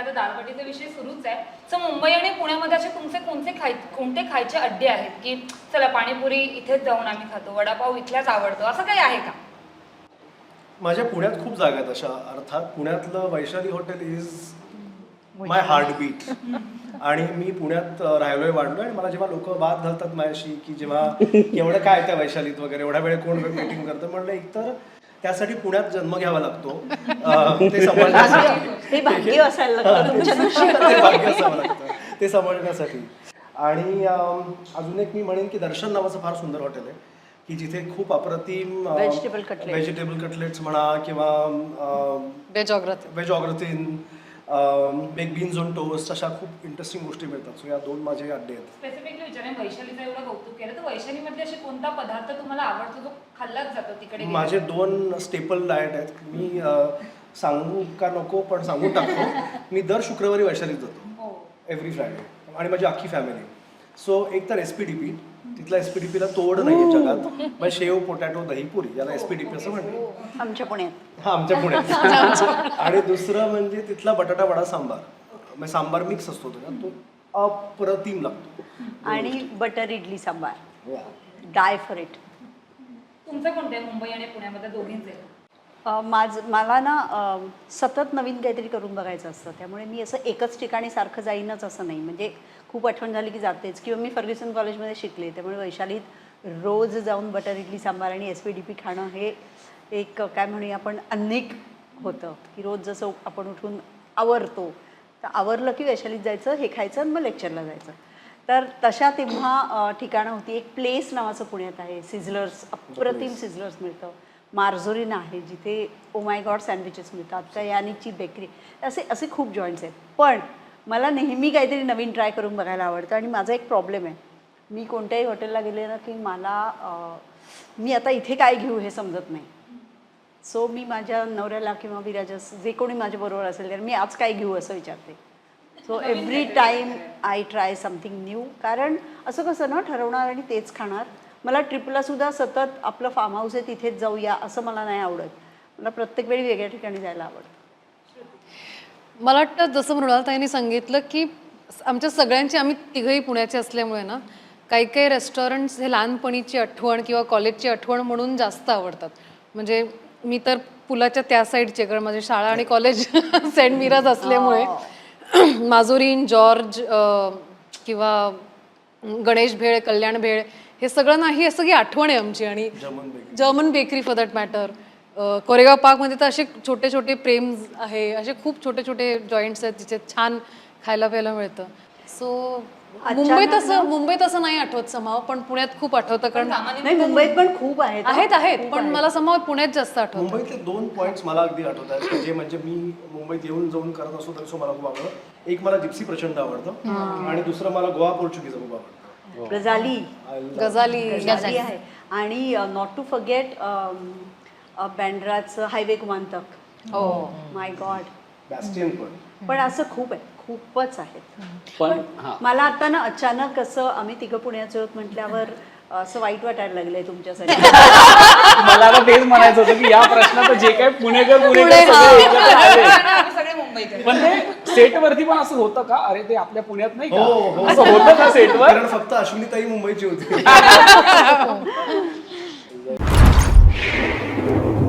आता दालबाटीचा विषय सुरूच आहे. तर मुंबई आणि पुण्यामध्ये असे तुमचे कोणते खाय कोणते खायचे अड्डे आहेत की चला पाणीपुरी इथेच जाऊन आम्ही खातो वडापाव इथल्याच आवडतो असं काही आहे का? माझ्या पुण्यात खूप जागा आहेत अशा. अर्थात पुण्यातलं Vaishali hotel is my heartbeat आणि मी पुण्यात राहिलोय वाढलोय आणि मला जेव्हा लोक वाद घालतात माझ्याशी की जेव्हा एवढं काय त्या वैशालीत वगैरे एवढ्या वेळ कोण मीटिंग करतं म्हणलं एकतर त्यासाठी पुण्यात जन्म घ्यावा लागतो. ते समजण्यासाठी हे भाग्य असायला लागतं. ते आणि अजून एक मी म्हणेन की दर्शन नावाचं फार सुंदर हॉटेल आहे की जिथे खूप अप्रतिम Vegetable cutlets. व्हेजिटेबल कटलेट्स म्हणा किंवा बेजॉग्रफी veg bake beans on toast अशा खूप इंटरेस्टिंग गोष्टी मिळतात. सो या दोन माझे अड्डे आहेत. स्पेसिफिकली विचारेन वैशालीचं एवढं कौतुक केलं तर वैशालीमध्ये असे कोणता पदार्थ तुम्हाला आवडतो जो खाल्लाच जातो तिकडे? माझे दोन स्टेपल डाएट आहेत. मी सांगू का नको पण सांगून टाकतो. मी दर शुक्रवारी वैशालीत जातो. हो. एव्हरी फ्रायडे आणि माझी अख्खी फॅमिली सो एक तर एस पी डी पी तिथला एस पी डी पीला तोड नाही आहे जगात. म्हणजे शेव पोटॅटो दहीपुरी याला एस पी डी पी असं म्हणतात. आमच्या पुण्यात. हा आमच्या पुण्यात. आणि दुसरं म्हणजे तिथला बटाटा वडा सांबार. म्हणजे सांबार मिक्स असतो तो ना, तो अप्रतिम लागतो. आणि butter idli sambar. Die for it तुमचं कोणते आहे? मुंबई आणि पुण्यामध्ये दोघींचे माझ मला ना सतत नवीन काहीतरी करून बघायचं असतं. त्यामुळे मी असं एकच ठिकाणी सारखं जाईनच असं नाही. म्हणजे खूप आठवण झाली की जातेच. किंवा मी फर्ग्युसन कॉलेजमध्ये शिकले. त्यामुळे वैशालीत रोज जाऊन बटर इडली सांबार आणि एस पी डी पी खाणं हे एक काय म्हणूया आपण अनेक होतं. की रोज जसं आपण उठून आवरतो तर आवरलं की वैशालीत जायचं हे खायचं आणि मग लेक्चरला जायचं. तर तशा तेव्हा ठिकाणं होती. एक प्लेस नावाचं पुण्यात आहे. सिझलर्स अप्रतिम सिझलर्स मिळतं. मार्झोरीन आहे जिथे ओ माय गॉड सँडविचेस मिळतात कयानीची बेकरी असे असे खूप जॉईंट्स आहेत. पण मला नेहमी काहीतरी नवीन ट्राय करून बघायला आवडतं आणि माझा एक प्रॉब्लेम आहे. मी कोणत्याही हॉटेलला गेले ना की मला मी आता इथे काय घेऊ हे समजत नाही. सो मी माझ्या नवऱ्याला किंवा विराजस जे कोणी माझ्याबरोबर असेल तर मी आज काय घेऊ असं विचारते. So every time I try something new कारण असं कसं ना ठरवणार आणि तेच खाणार. मला ट्रिपला सुद्धा सतत आपलं फार्म हाऊस आहे तिथेच जाऊया असं मला नाही आवडत. मला प्रत्येक वेळी वेगळ्या ठिकाणी जायला आवडतं. मला वाटतं जसं मृणालताईंनी सांगितलं की आमच्या सगळ्यांची आम्ही तिघही पुण्याचे असल्यामुळे ना काही काही रेस्टॉरंट्स हे लहानपणीची आठवण किंवा कॉलेजची आठवण म्हणून जास्त आवडतात. म्हणजे मी तर पुलाच्या त्या साईडचे कारण माझी शाळा आणि कॉलेज सेंट मिराज असल्यामुळे माजुरीन जॉर्ज किंवा गणेश भेळ कल्याण भेळ हे सगळं नाही हे सगळी आठवण आहे आमची आणि German bakery. German bakery for that matter Koregaon पार्कमध्ये तर असे छोटे छोटे प्रेम आहे असे खूप छोटे छोटे जॉईंट्स आहेत तिथे छान खायला प्यायला मिळतं. सो मुंबईत असं मुंबईत असं नाही आठवत समाव पण पुण्यात खूप आठवतं कारण नाही मुंबईत पण खूप आहेत. हं. आहेत आहेत पण मला समाव पुण्यात जास्त आठवतं. मुंबईतले दोन पॉईंट्स मला अगदी आठवत आहेत. जे म्हणजे मी मुंबईत येऊन जाऊन करत असतो तरी सो मला खूप आवडतं. एक मला जिप्सी प्रचंड आवडतं आणि दुसरं मला गोवा पोर्चुगीज खूप आवडतं. गजाली. गजाली गजाली आहे. आणि नॉट टू फॉरगेट बँड्राचं हायवे कुमांतक हो. माय गॉड बॅस्टियन पण. पण असं खूप आहे. खूपच आहेत. पण मला आता ना अचानक असं आम्ही तिघं पुण्याचे होत म्हटल्यावर असं वाईट वाटायला लागलंय तुमच्यासाठी मला आता तेच म्हणायचं होतं की या प्रश्नात जे काय पुणेकर पुणेकर सगळे पण सेट वरती पण असं होतं का? अरे ते आपल्या पुण्यात नाही हो, हो. असं होतं का सेटवर? फक्त फक्त अश्विनीताई मुंबईची होती.